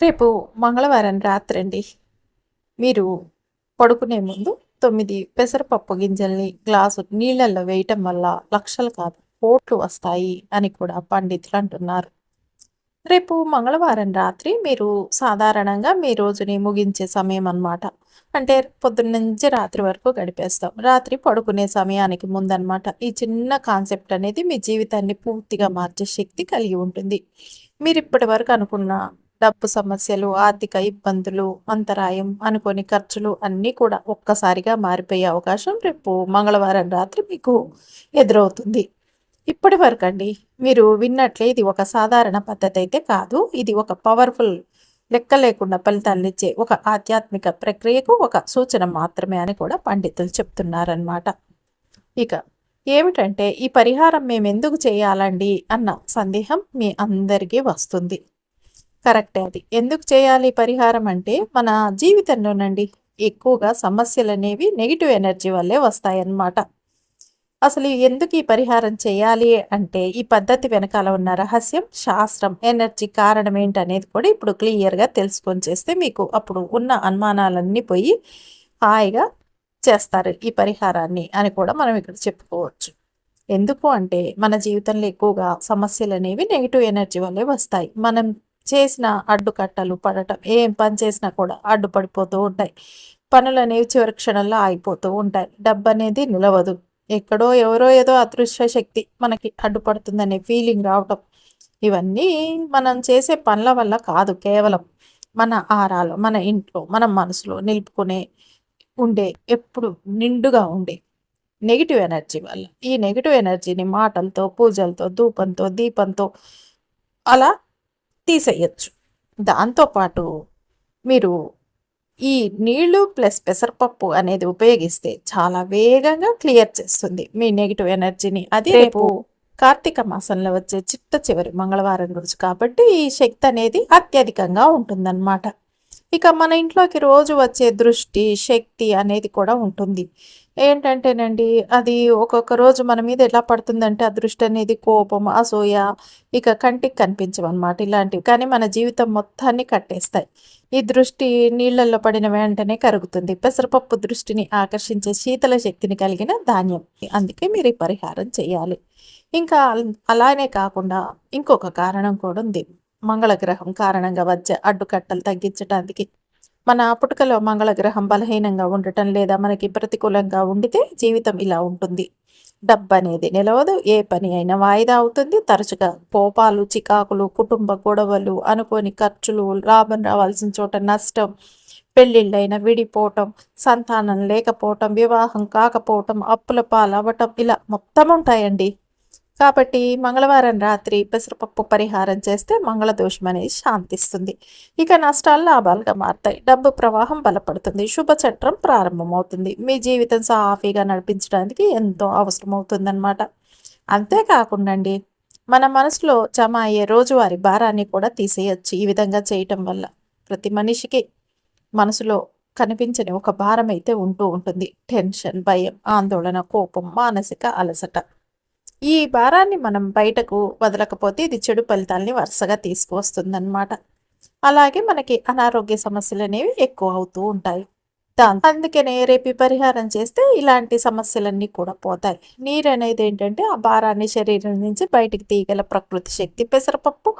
రేపు మంగళవారం రాత్రి అండి మీరు పడుకునే ముందు తొమ్మిది పెసరపప్పు గింజల్ని గ్లాసు నీళ్ళల్లో వేయటం వల్ల లక్షలు కాదు కోట్లు వస్తాయి అని కూడా పండితులు అంటున్నారు. రేపు మంగళవారం రాత్రి మీరు సాధారణంగా మీ రోజుని ముగించే సమయం అన్నమాట. అంటే పొద్దున్న నుంచి రాత్రి వరకు గడిపేస్తాం. రాత్రి పడుకునే సమయానికి ముందనమాట ఈ చిన్న కాన్సెప్ట్ అనేది మీ జీవితాన్ని పూర్తిగా మార్చే శక్తి కలిగి ఉంటుంది. మీరు ఇప్పటి వరకు అనుకున్న డబ్బు సమస్యలు ఆర్థిక ఇబ్బందులు అంతరాయం అనుకోని ఖర్చులు అన్నీ కూడా ఒక్కసారిగా మారిపోయే అవకాశం రేపు మంగళవారం రాత్రి మీకు ఎదురవుతుంది. ఇప్పటి వరకు అండి మీరు విన్నట్లే ఇది ఒక సాధారణ పద్ధతి అయితే కాదు. ఇది ఒక పవర్ఫుల్ లెక్క లేకుండా ఫలితాలను ఇచ్చే ఒక ఆధ్యాత్మిక ప్రక్రియకు ఒక సూచన మాత్రమే అని కూడా పండితులు చెప్తున్నారనమాట ఇక ఏమిటంటే ఈ పరిహారం మేము ఎందుకు చేయాలండి అన్న సందేహం మీ అందరికీ వస్తుంది. కరెక్టే అది. ఎందుకు చేయాలి పరిహారం అంటే మన జీవితంలోనండి ఎక్కువగా సమస్యలు అనేవి నెగిటివ్ ఎనర్జీ వల్లే వస్తాయన్నమాట. అసలు ఎందుకు ఈ పరిహారం చేయాలి అంటే ఈ పద్ధతి వెనకాల ఉన్న రహస్యం శాస్త్రం ఎనర్జీ కారణం ఏంటనేది కూడా ఇప్పుడు క్లియర్గా తెలుసుకొని చేస్తే మీకు అప్పుడు ఉన్న అనుమానాలన్నీ పోయి హాయిగా చేస్తారు ఈ పరిహారాన్ని అని కూడా మనం ఇక్కడ చెప్పుకోవచ్చు. ఎందుకు అంటే మన జీవితంలో ఎక్కువగా సమస్యలు అనేవి నెగిటివ్ ఎనర్జీ వల్లే వస్తాయి. మనం చేసిన అడ్డుకట్టలు పడటం ఏం పని చేసినా కూడా అడ్డుపడిపోతూ ఉంటాయి. పనులు అనేవి చివరి క్షణంలో ఆగిపోతూ ఉంటాయి. డబ్బు అనేది నిలవదు. ఎక్కడో ఎవరో ఏదో అదృశ్య శక్తి మనకి అడ్డుపడుతుందనే ఫీలింగ్ రావటం. ఇవన్నీ మనం చేసే పనుల వల్ల కాదు. కేవలం మన ఆరాలు మన ఇంట్లో మన మనసులో నిలుపుకునే ఉండే ఎప్పుడు నిండుగా ఉండే నెగిటివ్ ఎనర్జీ వల్ల. ఈ నెగిటివ్ ఎనర్జీని మాటలతో పూజలతో ధూపంతో దీపంతో అలా తీసేయచ్చు. దాంతోపాటు మీరు ఈ నీళ్ళు ప్లస్ పెసరపప్పు అనేది ఉపయోగిస్తే చాలా వేగంగా క్లియర్ చేస్తుంది మీ నెగిటివ్ ఎనర్జీని. అది రేపు కార్తీక మాసంలో వచ్చే చిట్ట చివరి మంగళవారం రోజు కాబట్టి ఈ శక్తి అనేది అత్యధికంగా ఉంటుందన్నమాట. ఇక మన ఇంట్లోకి రోజు వచ్చే దృష్టి శక్తి అనేది కూడా ఉంటుంది. ఏంటంటేనండి అది ఒక్కొక్క రోజు మన మీద ఎలా పడుతుందంటే ఆ దృష్టి అనేది కోపం అసూయ ఇక కంటికి కనిపించవన్నమాట ఇలాంటివి. కానీ మన జీవితం మొత్తాన్ని కట్టేస్తాయి. ఈ దృష్టి నీళ్ళల్లో పడిన వెంటనే కరుగుతుంది. పెసరపప్పు దృష్టిని ఆకర్షించే శీతల శక్తిని కలిగిన ధాన్యం. అందుకే మీరు ఈ పరిహారం చేయాలి. ఇంకా అలానే కాకుండా ఇంకొక కారణం కూడా ఉంది. మంగళగ్రహం కారణంగా వచ్చే అడ్డుకట్టలు తగ్గించడానికి మన పుట్టుకలో మంగళగ్రహం బలహీనంగా ఉండటం లేదా మనకి ప్రతికూలంగా ఉండితే జీవితం ఇలా ఉంటుంది. డబ్బు అనేది నిలవదు ఏ పని అయినా వాయిదా అవుతుంది. తరచుగా కోపాలు చికాకులు కుటుంబ గొడవలు అనుకోని ఖర్చులు లాభం రావాల్సిన చోట నష్టం పెళ్ళిళ్ళైన విడిపోవటం సంతానం లేకపోవటం వివాహం కాకపోవటం అప్పుల పాలవటం ఇలా మొత్తం ఉంటాయండి. కాబట్టి మంగళవారం రాత్రి పెసరపప్పు పరిహారం చేస్తే మంగళదోషం అనేది శాంతిస్తుంది. ఇక నష్టాలు లాభాలుగా మారుతాయి. డబ్బు ప్రవాహం బలపడుతుంది. శుభ చట్రం ప్రారంభమవుతుంది. మీ జీవితం సాఫీగా నడిపించడానికి ఎంతో అవసరం అవుతుందన్నమాట అంతేకాకుండా అండి మన మనసులో జమ అయ్యే రోజువారి భారాన్ని కూడా తీసేయచ్చు ఈ విధంగా చేయటం వల్ల. ప్రతి మనిషికి మనసులో కనిపించని ఒక భారం అయితే ఉంటూ ఉంటుంది. టెన్షన్ భయం ఆందోళన కోపం మానసిక అలసట. ఈ భారాన్ని మనం బయటకు వదలకపోతే ఇది చెడు ఫలితాలని వరుసగా తీసుకువస్తుందన్నమాట. అలాగే మనకి అనారోగ్య సమస్యలు అనేవి ఎక్కువ అవుతూ ఉంటాయి. దాంతో అందుకనే రేపు పరిహారం చేస్తే ఇలాంటి సమస్యలన్నీ కూడా పోతాయి. నీరు అనేది ఏంటంటే ఆ భారాన్ని శరీరం నుంచి బయటికి తీయగల ప్రకృతి శక్తి పెసరపప్పు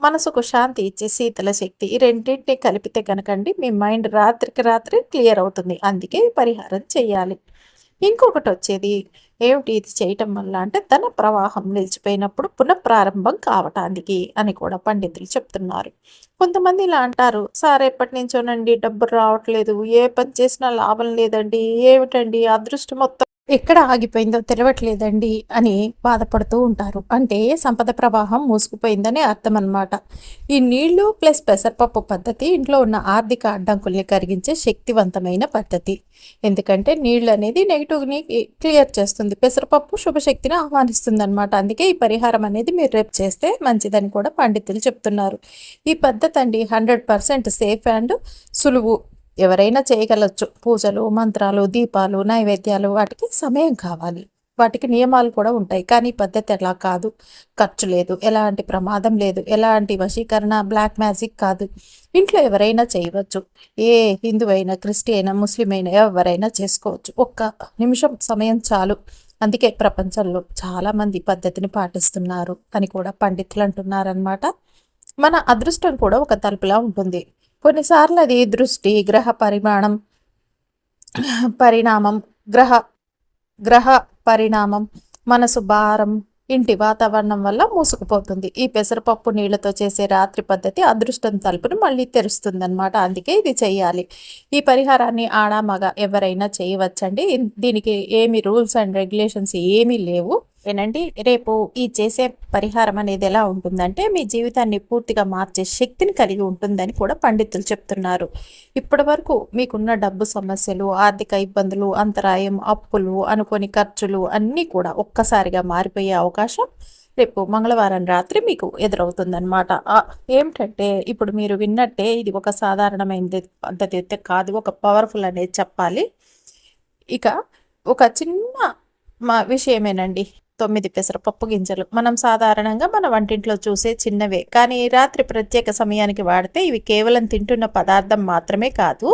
మనసుకు శాంతి ఇచ్చే శీతల శక్తి ఈ రెండింటిని కలిపితే కనుకండి మీ మైండ్ రాత్రికి రాత్రి క్లియర్ అవుతుంది. అందుకే పరిహారం చేయాలి. ఇంకొకటి వచ్చేది ఏమిటి ఇది చేయటం వల్ల? అంటే ధన ప్రవాహం నిలిచిపోయినప్పుడు పునఃప్రారంభం కావటానికి అని కూడా పండితులు చెప్తున్నారు. కొంతమంది ఇలా అంటారు సార్ ఎప్పటి నుంచోనండి డబ్బు రావట్లేదు ఏ పని చేసినా లాభం లేదండి ఏమిటండి అదృష్టం మొత్తం ఎక్కడ ఆగిపోయిందో తెలవట్లేదండి అని బాధపడుతూ ఉంటారు. అంటే సంపద ప్రవాహం మూసుకుపోయిందని అర్థం అనమాట ఈ నీళ్ళు ప్లస్ పెసరపప్పు పద్ధతి ఇంట్లో ఉన్న ఆర్థిక అడ్డంకుల్ని కరిగించే శక్తివంతమైన పద్ధతి. ఎందుకంటే నీళ్ళు అనేది నెగిటివ్ని క్లియర్ చేస్తుంది. పెసరపప్పు శుభశక్తిని ఆహ్వానిస్తుంది అనమాట అందుకే ఈ పరిహారం అనేది మీరు రేపు చేస్తే మంచిదని కూడా పండితులు చెప్తున్నారు. ఈ పద్ధతి అండి హండ్రెడ్ పర్సెంట్ సేఫ్ అండ్ సులువు. ఎవరైనా చేయగలచ్చు. పూజలు మంత్రాలు దీపాలు నైవేద్యాలు వాటికి సమయం కావాలి. వాటికి నియమాలు కూడా ఉంటాయి. కానీ పద్ధతి అలా కాదు. ఖర్చు లేదు. ఎలాంటి ప్రమాదం లేదు. ఎలాంటి వశీకరణ బ్లాక్ మ్యాజిక్ కాదు. ఇంట్లో ఎవరైనా చేయవచ్చు. ఏ హిందూ అయినా క్రిస్టియన్ ముస్లిం అయినా ఎవరైనా చేసుకోవచ్చు. ఒక్క నిమిషం సమయం చాలు. అందుకే ప్రపంచంలో చాలామంది పద్ధతిని పాటిస్తున్నారు అని కూడా పండితులు అంటున్నారనమాట మన అదృష్టం కూడా ఒక తలుపులా ఉంటుంది. కొన్నిసార్లు అది దృష్టి గ్రహ పరిమాణం పరిణామం గ్రహ గ్రహ పరిణామం మనసు భారం ఇంటి వాతావరణం వల్ల మూసుకుపోతుంది. ఈ పెసరపప్పు నీళ్ళతో చేసే రాత్రి పద్ధతి అదృష్టం తలుపును మళ్ళీ తెరుస్తుందనమాట అందుకే ఇది చేయాలి ఈ పరిహారాన్ని ఆడా మగ ఎవరైనా చేయవచ్చండి. దీనికి ఏమి రూల్స్ అండ్ రెగ్యులేషన్స్ ఏమీ లేవు. వినండి రేపు ఈ చేసే పరిహారం అనేది ఎలా ఉంటుందంటే మీ జీవితాన్ని పూర్తిగా మార్చే శక్తిని కలిగి ఉంటుందని కూడా పండితులు చెప్తున్నారు. ఇప్పటి వరకు మీకున్న డబ్బు సమస్యలు ఆర్థిక ఇబ్బందులు అంతరాయం అప్పులు అనుకోని ఖర్చులు అన్నీ కూడా ఒక్కసారిగా మారిపోయే అవకాశం రేపు మంగళవారం రాత్రి మీకు ఎదురవుతుందన్నమాట. ఏమిటంటే ఇప్పుడు మీరు విన్నట్టే ఇది ఒక సాధారణమైన పద్ధతి అయితే కాదు ఒక పవర్ఫుల్ అనేది చెప్పాలి. ఇక ఒక చిన్న మా విషయమేనండి తొమ్మిది పెసరపప్పు గింజలు. మనం సాధారణంగా మన వంటింట్లో చూసే చిన్నవే. కానీ రాత్రి ప్రత్యేక సమయానికి వాడితే ఇవి కేవలం తింటున్న పదార్థం మాత్రమే కాదు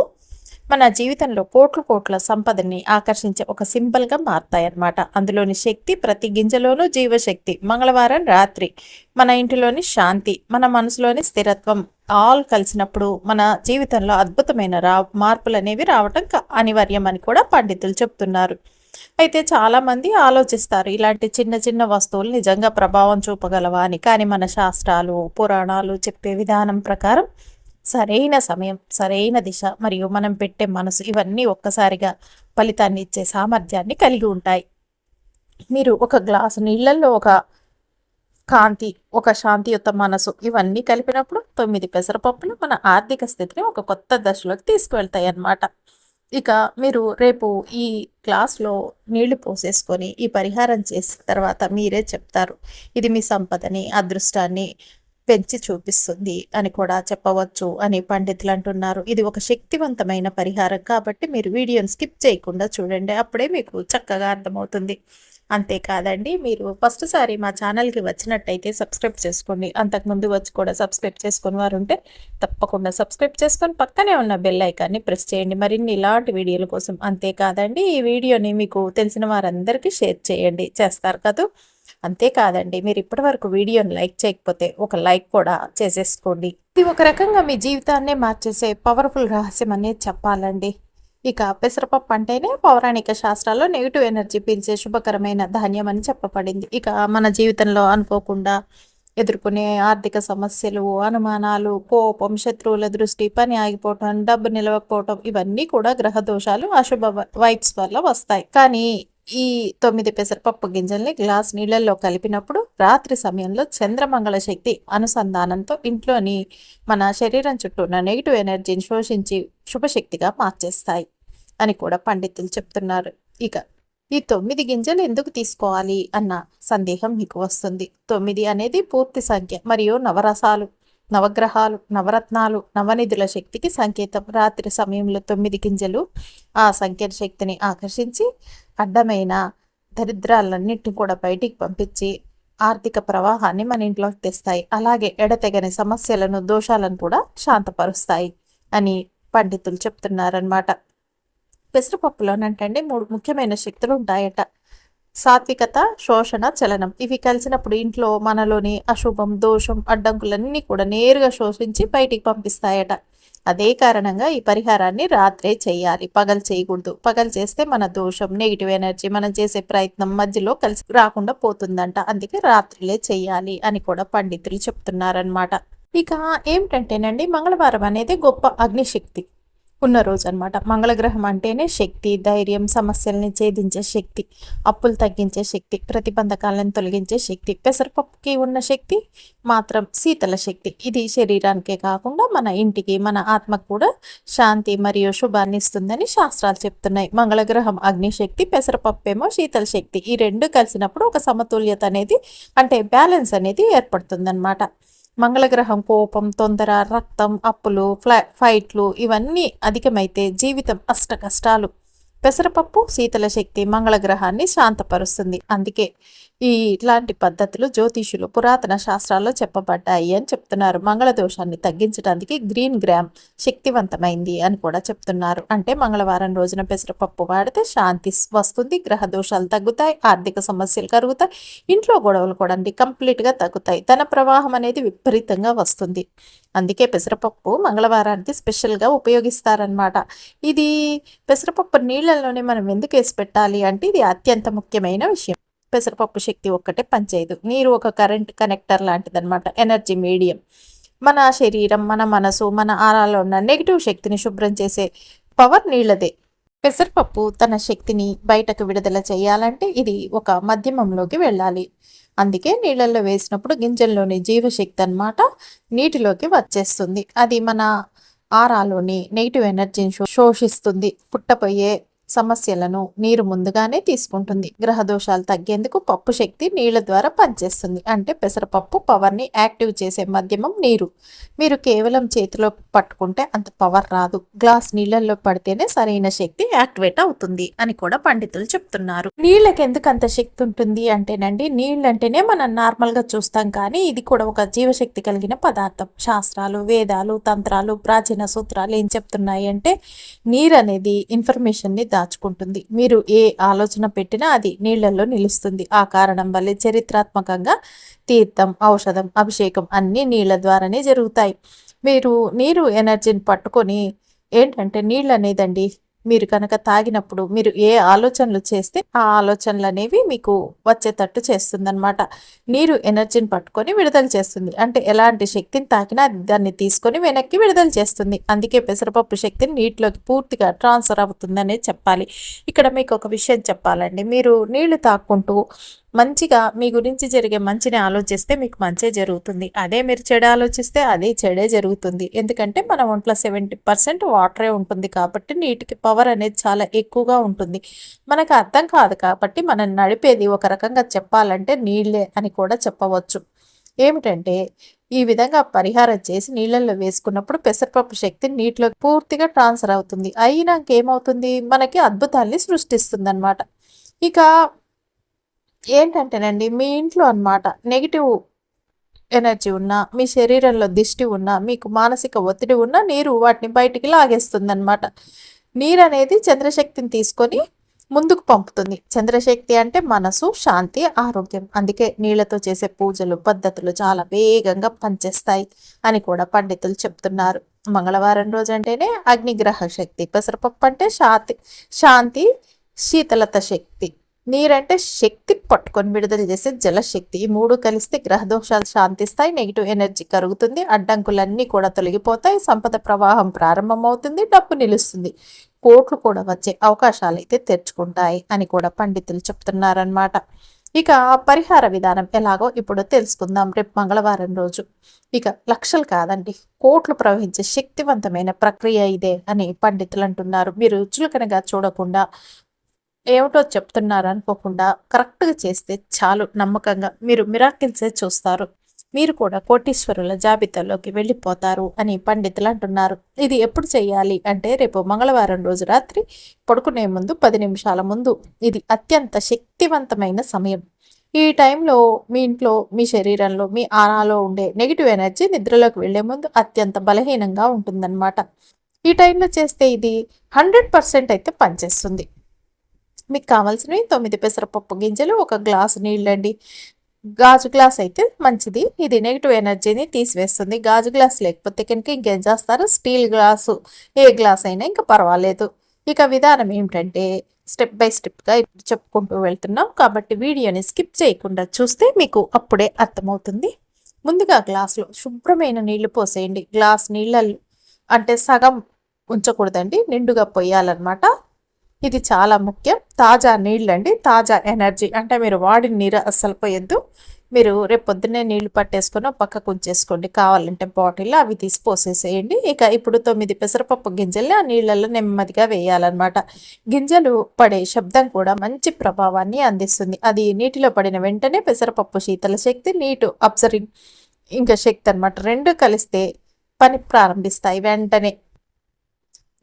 మన జీవితంలో కోట్ల కోట్ల సంపదని ఆకర్షించే ఒక సింబల్గా మారుతాయన్నమాట. అందులోని శక్తి ప్రతి గింజలోనూ జీవశక్తి. మంగళవారం రాత్రి మన ఇంటిలోని శాంతి మన మనసులోని స్థిరత్వం ఆల్ కలిసినప్పుడు మన జీవితంలో అద్భుతమైన రా మార్పులు అనేవి రావటం అనివార్యం అని కూడా పండితులు చెప్తున్నారు. అయితే చాలామంది ఆలోచిస్తారు ఇలాంటి చిన్న చిన్న వస్తువులు నిజంగా ప్రభావం చూపగలవా అని. కానీ మన శాస్త్రాలు పురాణాలు చెప్పే విధానం ప్రకారం సరైన సమయం సరైన దిశ మరియు మనం పెట్టే మనసు ఇవన్నీ ఒక్కసారిగా ఫలితాన్ని ఇచ్చే సామర్థ్యాన్ని కలిగి ఉంటాయి. మీరు ఒక గ్లాసు నీళ్ళల్లో ఒక కాంతి ఒక శాంతియుత మనసు ఇవన్నీ కలిపినప్పుడు తొమ్మిది పెసరపప్పులు మన ఆర్థిక స్థితిని ఒక కొత్త దశలోకి తీసుకువెళ్తాయి అన్నమాట ఇక మీరు రేపు ఈ క్లాస్లో నీళ్ళు పోసేసుకొని ఈ పరిహారం చేసిన తర్వాత మీరే చెప్తారు. ఇది మీ సంపదని అదృష్టాన్ని పెంచి చూపిస్తుంది అని కూడా చెప్పవచ్చు అని పండితులు అంటున్నారు. ఇది ఒక శక్తివంతమైన పరిహారం కాబట్టి మీరు వీడియోని స్కిప్ చేయకుండా చూడండి. అప్పుడే మీకు చక్కగా అర్థమవుతుంది. అంతేకాదండి మీరు ఫస్ట్ సారి మా ఛానల్కి వచ్చినట్టయితే సబ్స్క్రైబ్ చేసుకోండి. అంతకుముందు వచ్చి కూడా సబ్స్క్రైబ్ చేసుకుని వారు ఉంటే తప్పకుండా సబ్స్క్రైబ్ చేసుకొని పక్కనే ఉన్న బెల్ ఐకాన్ని ప్రెస్ చేయండి. మరిన్ని ఇలాంటి వీడియోల కోసం అంతేకాదండి ఈ వీడియోని మీకు తెలిసిన వారందరికీ షేర్ చేయండి. చేస్తారు కదా? అంతేకాదండి మీరు ఇప్పటి వరకు వీడియోని లైక్ చేయకపోతే ఒక లైక్ కూడా చేసేసుకోండి. ఇది ఒక రకంగా మీ జీవితాన్నే మార్చేసే పవర్ఫుల్ రహస్యం అనేది చెప్పాలండి. ఇక పెసరపప్పు అంటేనే పౌరాణిక శాస్త్రాల్లో నెగిటివ్ ఎనర్జీ పీల్చే శుభకరమైన ధాన్యం అని చెప్పబడింది. ఇక మన జీవితంలో అనుకోకుండా ఎదుర్కొనే ఆర్థిక సమస్యలు అనుమానాలు కోపం శత్రువుల దృష్టి పని ఆగిపోవటం డబ్బు నిలవకపోవటం ఇవన్నీ కూడా గ్రహ దోషాలు అశుభ వైబ్స్ వల్ల వస్తాయి. కానీ ఈ తొమ్మిది పెసరపప్పు గింజల్ని గ్లాస్ నీళ్ళల్లో కలిపినప్పుడు రాత్రి సమయంలో చంద్రమంగళ శక్తి అనుసంధానంతో ఇంట్లోని మన శరీరం చుట్టూ ఉన్న నెగిటివ్ ఎనర్జీని శోషించి శుభశక్తిగా మార్చేస్తాయి. అని కూడా పండితులు చెప్తున్నారు. ఇక ఈ తొమ్మిది గింజలు ఎందుకు తీసుకోవాలి అన్న సందేహం మీకు వస్తుంది. తొమ్మిది అనేది పూర్తి సంఖ్య మరియు నవరసాలు నవగ్రహాలు నవరత్నాలు నవనిధుల శక్తికి సంకేతం. రాత్రి సమయంలో తొమ్మిది గింజలు ఆ సంఖ్య శక్తిని ఆకర్షించి అడ్డమైన దరిద్రాలన్నింటినీ కూడా బయటికి పంపించి ఆర్థిక ప్రవాహాన్ని మన ఇంట్లోకి తెస్తాయి. అలాగే ఎడతెగని సమస్యలను దోషాలను కూడా శాంతపరుస్తాయి అని పండితులు చెప్తున్నారనమాట పెసరపప్పులోనంటండి మూడు ముఖ్యమైన శక్తులు ఉంటాయట సాత్వికత శోషణ చలనం. ఇవి కలిసినప్పుడు ఇంట్లో మనలోని అశుభం దోషం అడ్డంకులన్నీ కూడా నేరుగా శోషించి బయటికి పంపిస్తాయట. అదే కారణంగా ఈ పరిహారాన్ని రాత్రే చేయాలి. పగలు చేయకూడదు. పగలు చేస్తే మన దోషం నెగిటివ్ ఎనర్జీ మనం చేసే ప్రయత్నం మధ్యలో కలిసి రాకుండా పోతుందంట. అందుకే రాత్రిలే చేయాలి అని కూడా పండితులు చెప్తున్నారనమాట ఇక ఏమిటంటేనండి మంగళవారం అనేది గొప్ప అగ్నిశక్తి. ఉన్న రోజు అనమాట మంగళగ్రహం అంటేనే శక్తి ధైర్యం సమస్యల్ని ఛేదించే శక్తి అప్పులు తగ్గించే శక్తి ప్రతిబంధకాలను తొలగించే శక్తి పెసరపప్పుకి ఉన్న శక్తి మాత్రం శీతల శక్తి. ఇది శరీరానికే కాకుండా మన ఇంటికి మన ఆత్మకు కూడా శాంతి మరియు శుభాన్ని ఇస్తుందని శాస్త్రాలు చెప్తున్నాయి. మంగళగ్రహం అగ్నిశక్తి పెసరపప్పు ఏమో శీతల శక్తి. ఈ రెండు కలిసినప్పుడు ఒక సమతుల్యత అనేది అంటే బ్యాలెన్స్ అనేది ఏర్పడుతుందన్నమాట. మంగళగ్రహం కోపం తొందర రక్తం అప్పులు ఫ్లై ఫైట్లు ఇవన్నీ అధికమైతే జీవితం అష్ట కష్టాలు పెసరపప్పు శీతల శక్తి మంగళ గ్రహాన్ని శాంతపరుస్తుంది. అందుకే ఈ ఇట్లాంటి పద్ధతులు జ్యోతిషులు పురాతన శాస్త్రాల్లో చెప్పబడ్డాయి అని చెప్తున్నారు. మంగళ దోషాన్ని తగ్గించడానికి గ్రీన్ గ్రామ్ శక్తివంతమైంది అని కూడా చెప్తున్నారు. అంటే మంగళవారం రోజున పెసరపప్పు వాడితే శాంతి వస్తుంది గ్రహ దోషాలు తగ్గుతాయి ఆర్థిక సమస్యలు కరుగుతాయి ఇంట్లో గొడవలు కూడా అండి కంప్లీట్గా తగ్గుతాయి. ధన ప్రవాహం అనేది విపరీతంగా వస్తుంది. అందుకే పెసరపప్పు మంగళవారానికి స్పెషల్గా ఉపయోగిస్తారనమాట ఇది పెసరపప్పు నీళ్ళల్లోనే మనం ఎందుకు వేసి పెట్టాలి అంటే ఇది అత్యంత ముఖ్యమైన విషయం. పెసరపప్పు శక్తి ఒక్కటే పనిచేయదు. నీరు ఒక కరెంట్ కనెక్టర్ లాంటిదనమాట ఎనర్జీ మీడియం. మన శరీరం మన మనసు మన ఆరాలో ఉన్న నెగిటివ్ శక్తిని శుభ్రం చేసే పవర్ నీళ్ళదే. పెసరపప్పు తన శక్తిని బయటకు విడుదల చేయాలంటే ఇది ఒక మధ్యమంలోకి వెళ్ళాలి. అందుకే నీళ్ళల్లో వేసినప్పుడు గింజల్లోని జీవశక్తి అన్నమాట నీటిలోకి వచ్చేస్తుంది. అది మన ఆరాలోని నెగిటివ్ ఎనర్జీని శోషిస్తుంది. పుట్టపోయే సమస్యలను నీరు ముందుగానే తీసుకుంటుంది. గ్రహ దోషాలు తగ్గేందుకు పప్పు శక్తి నీళ్ళ ద్వారా పనిచేస్తుంది. అంటే పెసరపప్పు పవర్ని యాక్టివ్ చేసే మాధ్యమం నీరు. మీరు కేవలం చేతిలో పట్టుకుంటే అంత పవర్ రాదు. గ్లాస్ నీళ్ళలో పడితేనే సరైన శక్తి యాక్టివేట్ అవుతుంది అని కూడా పండితులు చెప్తున్నారు. నీళ్ళకి ఎందుకు అంత శక్తి ఉంటుంది అంటేనండి నీళ్ళంటేనే మనం మనం నార్మల్గా చూస్తాం కానీ ఇది కూడా ఒక జీవశక్తి కలిగిన పదార్థం. శాస్త్రాలు వేదాలు తంత్రాలు ప్రాచీన సూత్రాలు ఏం చెప్తున్నాయి అంటే నీరు అనేది ఇన్ఫర్మేషన్ని దాచుకుంటుంది. మీరు ఏ ఆలోచన పెట్టినా అది నీళ్ళలో నిలుస్తుంది. ఆ కారణం వల్లే చరిత్రాత్మకంగా తీర్థం ఔషధం అభిషేకం అన్నీ నీళ్ళ ద్వారానే జరుగుతాయి. మీరు నీరు ఎనర్జీని పట్టుకొని ఏంటంటే నీళ్ళు అనేదండి మీరు కనుక తాగినప్పుడు మీరు ఏ ఆలోచనలు చేస్తే ఆ ఆలోచనలు అనేవి మీకు వచ్చేటట్టు చేస్తుంది అనమాట నీరు ఎనర్జీని పట్టుకొని విడుదల చేస్తుంది. అంటే ఎలాంటి శక్తిని తాకినా దాన్ని తీసుకొని వెనక్కి విడుదల చేస్తుంది. అందుకే పెసరపప్పు శక్తిని నీటిలోకి పూర్తిగా ట్రాన్స్ఫర్ అవుతుందనే చెప్పాలి. ఇక్కడ మీకు ఒక విషయం చెప్పాలండి. మీరు నీళ్ళు తాక్కుంటూ మంచిగా మీ గురించి జరిగే మంచిని ఆలోచిస్తే మీకు మంచి జరుగుతుంది. అదే మీరు చెడు ఆలోచిస్తే అదే చెడే జరుగుతుంది. ఎందుకంటే మన ఒంట్లో సెవెంటీ పర్సెంట్ వాటరే ఉంటుంది కాబట్టి నీటికి పవర్ అనేది చాలా ఎక్కువగా ఉంటుంది. మనకు అర్థం కాదు కాబట్టి మనం నడిపేది ఒక రకంగా చెప్పాలంటే నీళ్ళే అని కూడా చెప్పవచ్చు. ఏమిటంటే ఈ విధంగా పరిహారం చేసి నీళ్ళల్లో వేసుకున్నప్పుడు పెసరపప్పు శక్తి నీటిలో పూర్తిగా ట్రాన్స్ఫర్ అవుతుంది. అయినాక ఏమవుతుంది మనకి అద్భుతాన్ని సృష్టిస్తుంది అనమాట ఇక ఏంటంటేనండి మీ ఇంట్లో అనమాట నెగిటివ్ ఎనర్జీ ఉన్నా మీ శరీరంలో దిష్టి ఉన్నా మీకు మానసిక ఒత్తిడి ఉన్నా నీరు వాటిని బయటికి లాగేస్తుంది అనమాట నీరు అనేది చంద్రశక్తిని తీసుకొని ముందుకు పంపుతుంది. చంద్రశక్తి అంటే మనసు శాంతి ఆరోగ్యం. అందుకే నీళ్ళతో చేసే పూజలు పద్ధతులు చాలా వేగంగా పనిచేస్తాయి అని కూడా పండితులు చెప్తున్నారు. మంగళవారం రోజు అంటేనే అగ్నిగ్రహ శక్తి పెసరపప్పు అంటే శాంతి శాంతి శీతలత శక్తి. నీరంటే శక్తి పట్టుకొని విడుదల చేసే జలశక్తి. ఈ మూడు కలిస్తే గ్రహ దోషాలు శాంతిస్తాయి నెగిటివ్ ఎనర్జీ కరుగుతుంది అడ్డంకులన్నీ కూడా తొలగిపోతాయి సంపద ప్రవాహం ప్రారంభమవుతుంది డబ్బు నిలుస్తుంది. కోట్లు కూడా వచ్చే అవకాశాలు అయితే తెరుచుకుంటాయి అని కూడా పండితులు చెప్తున్నారనమాట ఇక పరిహార విధానం ఎలాగో ఇప్పుడు తెలుసుకుందాం రేపు మంగళవారం రోజు. ఇక లక్షలు కాదండి కోట్లు ప్రవహించే శక్తివంతమైన ప్రక్రియ ఇదే అని పండితులు అంటున్నారు. మీరు చులకనగా చూడకుండా ఏమిటో చెప్తున్నారు అనుకోకుండా కరెక్ట్గా చేస్తే చాలు నమ్మకంగా. మీరు మిరాకిల్సే చూస్తారు. మీరు కూడా కోటీశ్వరుల జాబితాలోకి వెళ్ళిపోతారు అని పండితులు అంటున్నారు. ఇది ఎప్పుడు చేయాలి అంటే రేపు మంగళవారం రోజు రాత్రి పడుకునే ముందు పది నిమిషాల ముందు. ఇది అత్యంత శక్తివంతమైన సమయం. ఈ టైంలో మీ ఇంట్లో మీ శరీరంలో మీ ఆనాలో ఉండే నెగిటివ్ ఎనర్జీ నిద్రలోకి వెళ్ళే ముందు అత్యంత బలహీనంగా ఉంటుందన్నమాట. ఈ టైంలో చేస్తే ఇది హండ్రెడ్ పర్సెంట్ అయితే పనిచేస్తుంది. మీకు కావాల్సినవి తొమ్మిది పెసరపప్పు గింజలు ఒక గ్లాసు నీళ్ళండి. గాజు గ్లాస్ అయితే మంచిది. ఇది నెగిటివ్ ఎనర్జీని తీసివేస్తుంది. గాజు గ్లాస్ లేకపోతే కనుక ఇంకేం చేస్తారు? స్టీల్ గ్లాసు ఏ గ్లాస్ అయినా ఇంకా పర్వాలేదు. ఇక విధానం ఏమిటంటే స్టెప్ బై స్టెప్గా ఇప్పుడు చెప్పుకుంటూ వెళ్తున్నాం. కాబట్టి వీడియోని స్కిప్ చేయకుండా చూస్తే మీకు అప్పుడే అర్థమవుతుంది. ముందుగా గ్లాసులో శుభ్రమైన నీళ్ళు పోసేయండి. గ్లాస్ నీళ్ళ అంటే సగం ఉంచకూడదండి. నిండుగా పోయాలన్నమాట ఇది చాలా ముఖ్యం. తాజా నీళ్ళండి. తాజా ఎనర్జీ. అంటే మీరు వాడిన నీరు అస్సలు పోయొద్దు. మీరు రేపు పొద్దున్నే నీళ్ళు పట్టేసుకొని పక్కకు ఉంచేసుకోండి కావాలంటే బాటిల్లో అవి తీసి పోసేసేయండి. ఇక ఇప్పుడు తొమ్మిది పెసరపప్పు గింజల్ని ఆ నీళ్ళల్లో నెమ్మదిగా వేయాలన్నమాట. గింజలు పడే శబ్దం కూడా మంచి ప్రభావాన్ని అందిస్తుంది. అది నీటిలో పడిన వెంటనే పెసరపప్పు శీతల శక్తి నీటు అబ్జర్వింగ్ ఇంకా శక్తి అనమాట రెండు కలిస్తే పని ప్రారంభిస్తాయి వెంటనే.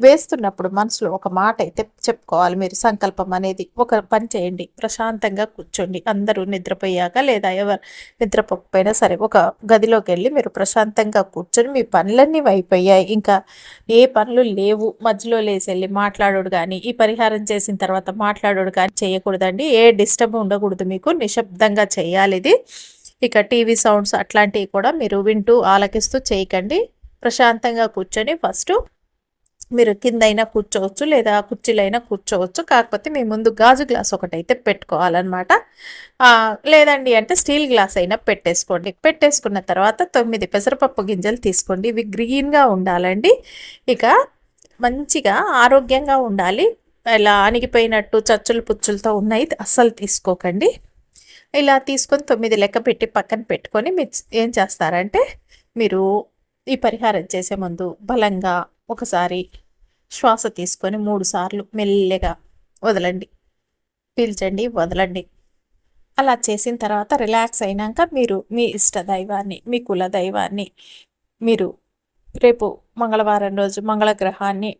వేస్తున్నప్పుడు మనసులో ఒక మాట అయితే చెప్పుకోవాలి. మీరు సంకల్పం అనేది ఒక పని చేయండి. ప్రశాంతంగా కూర్చోండి. అందరూ నిద్రపోయాక లేదా ఎవరు నిద్రపోకపోయినా సరే ఒక గదిలోకి వెళ్ళి మీరు ప్రశాంతంగా కూర్చొని మీ పనులన్నీ అయిపోయాయి. ఇంకా ఏ పనులు లేవు. మధ్యలో లేచి వెళ్ళి మాట్లాడోడు కానీ ఈ పరిహారం చేసిన తర్వాత మాట్లాడోడు కానీ చేయకూడదండి. ఏ డిస్టర్బ్ ఉండకూడదు మీకు. నిశ్శబ్దంగా చేయాలి ఇది. ఇక టీవీ సౌండ్స్ అట్లాంటివి కూడా మీరు వింటూ ఆలకిస్తూ చేయకండి. ప్రశాంతంగా కూర్చొని ఫస్ట్ మీరు కిందైనా కూర్చోవచ్చు లేదా కుర్చీలైనా కూర్చోవచ్చు. కాకపోతే మీ ముందు గాజు గ్లాస్ ఒకటైతే పెట్టుకోవాలన్నమాట. లేదండి అంటే స్టీల్ గ్లాస్ అయినా పెట్టేసుకోండి. పెట్టేసుకున్న తర్వాత తొమ్మిది పెసరపప్పు గింజలు తీసుకోండి. ఇవి గ్రీన్గా ఉండాలండి. ఇక మంచిగా ఆరోగ్యంగా ఉండాలి. ఇలా అణిగిపోయినట్టు చచ్చులు పుచ్చులతో ఉన్నాయి అస్సలు తీసుకోకండి. ఇలా తీసుకొని తొమ్మిది లెక్క పెట్టి పక్కన పెట్టుకొని మీరు ఏం చేస్తారంటే మీరు ఈ పరిహారం చేసే ముందు బలంగా ఒకసారి శ్వాస తీసుకొని మూడు సార్లు మెల్లగా వదలండి. పీల్చండి వదలండి. అలా చేసిన తర్వాత రిలాక్స్ అయినాక మీరు మీ ఇష్ట దైవాన్ని మీ కుల దైవాన్ని మీరు రేపు మంగళవారం రోజు మంగళగ్రహాన్ని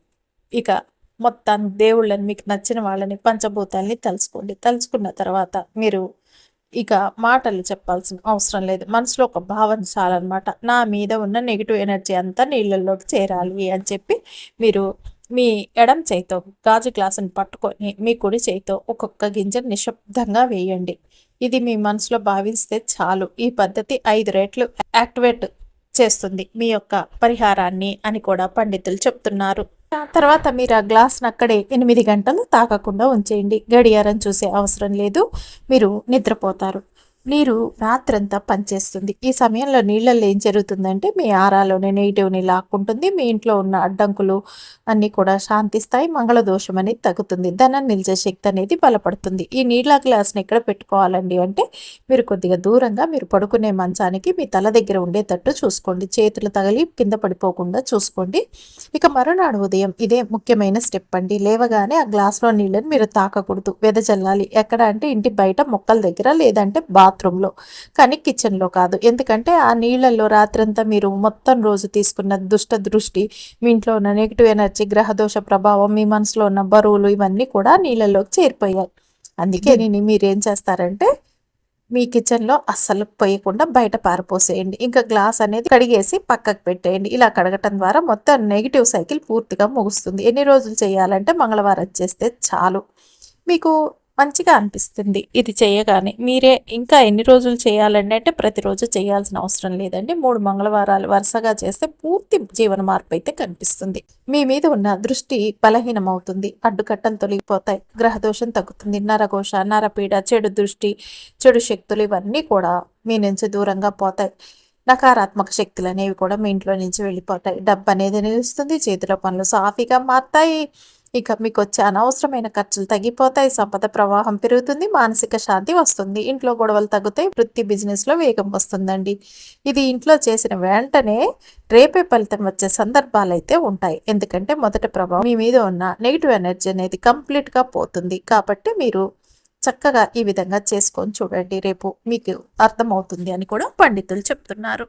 ఇక మొత్తం దేవుళ్ళని మీకు నచ్చిన వాళ్ళని పంచభూతాల్ని తలుచుకోండి. తలుచుకున్న తర్వాత మీరు ఇక మాటలు చెప్పాల్సిన అవసరం లేదు. మనసులో ఒక భావన చాలన్నమాట. నా మీద ఉన్న నెగిటివ్ ఎనర్జీ అంతా నీళ్ళల్లోకి చేరాలి అని చెప్పి మీరు మీ ఎడం చేయితో గాజు గ్లాసుని పట్టుకొని మీ కుడి చేయితో ఒక్కొక్క గింజను నిశ్శబ్దంగా వేయండి. ఇది మీ మనసులో భావిస్తే చాలు. ఈ పద్ధతి ఐదు రేట్లు యాక్టివేట్ చేస్తుంది మీ యొక్క పరిహారాన్ని అని కూడా పండితులు చెప్తున్నారు. తర్వాత మీరు ఆ గ్లాస్ను అక్కడే ఎనిమిది గంటలు తాకకుండా ఉంచేయండి. గడియారం చూసే అవసరం లేదు. మీరు నిద్రపోతారు. నీరు రాత్రంతా పనిచేస్తుంది. ఈ సమయంలో నీళ్ళల్లో ఏం జరుగుతుందంటే మీ ఆరాలోనే నెగిటివ్ని లాక్కుంటుంది మీ ఇంట్లో ఉన్న అడ్డంకులు అన్నీ కూడా శాంతిస్తాయి. మంగళ దోషం అనేది తగ్గుతుంది. ధనం నిలిచే శక్తి అనేది బలపడుతుంది. ఈ నీళ్ళ గ్లాస్ని ఎక్కడ పెట్టుకోవాలండి అంటే మీరు కొద్దిగా దూరంగా మీరు పడుకునే మంచానికి మీ తల దగ్గర ఉండేటట్టు చూసుకోండి. చేతులు తగిలి కింద పడిపోకుండా చూసుకోండి. ఇక మరునాడు ఉదయం ఇదే ముఖ్యమైన స్టెప్ అండి. లేవగానే ఆ గ్లాస్లో నీళ్ళని మీరు తాకకూడదు. వెదజల్లాలి. ఎక్కడ అంటే ఇంటి బయట మొక్కల దగ్గర లేదంటే బా బాత్రూంలో. కానీ కిచెన్లో కాదు. ఎందుకంటే ఆ నీళ్ళల్లో రాత్రంతా మీరు మొత్తం రోజు తీసుకున్న దుష్ట దృష్టి మీ ఇంట్లో ఉన్న నెగిటివ్ ఎనర్జీ గ్రహదోష ప్రభావం మీ మనసులో ఉన్న బరువులు ఇవన్నీ కూడా నీళ్ళలోకి చేరిపోయాయి. అందుకే నేను మీరేం చేస్తారంటే మీ కిచెన్లో అస్సలు పోయకుండా బయట పారిపోసేయండి. ఇంకా గ్లాస్ అనేది కడిగేసి పక్కకు పెట్టేయండి. ఇలా కడగటం ద్వారా మొత్తం నెగిటివ్ సైకిల్ పూర్తిగా ముగుస్తుంది. ఎన్ని రోజులు చేయాలంటే మంగళవారం చేస్తే చాలు. మీకు మంచిగా అనిపిస్తుంది. ఇది చేయగానే మీరే ఇంకా ఎన్ని రోజులు చేయాలండి అంటే ప్రతిరోజు చేయాల్సిన అవసరం లేదండి. మూడు మంగళవారాలు వరుసగా చేస్తే పూర్తి జీవన మార్పు అయితే కనిపిస్తుంది. మీ మీద ఉన్న దృష్టి బలహీనమవుతుంది. అడ్డుకట్టలు తొలగిపోతాయి. గ్రహదోషం తగ్గుతుంది. నరఘోష నరపీడ చెడు దృష్టి చెడు శక్తులు ఇవన్నీ కూడా మీ నుంచి దూరంగా పోతాయి. నకారాత్మక శక్తులు అనేవి కూడా మీ ఇంట్లో నుంచి వెళ్ళిపోతాయి. డబ్బు అనేది నిలుస్తుంది. చేతిలో పనులు సాఫీగా మారుతాయి. ఇక మీకు వచ్చే అనవసరమైన ఖర్చులు తగ్గిపోతాయి సంపద ప్రవాహం పెరుగుతుంది మానసిక శాంతి వస్తుంది. ఇంట్లో గొడవలు తగ్గుతాయి వృత్తి బిజినెస్లో వేగం వస్తుందండి. ఇది ఇంట్లో చేసిన వెంటనే రేపే ఫలితం వచ్చే సందర్భాలు అయితే ఉంటాయి. ఎందుకంటే మొదటి ప్రభావం మీ మీద ఉన్న నెగిటివ్ ఎనర్జీ అనేది కంప్లీట్గా పోతుంది. కాబట్టి మీరు చక్కగా ఈ విధంగా చేసుకొని చూడండి. రేపు మీకు అర్థమవుతుంది అని కూడా పండితులు చెప్తున్నారు.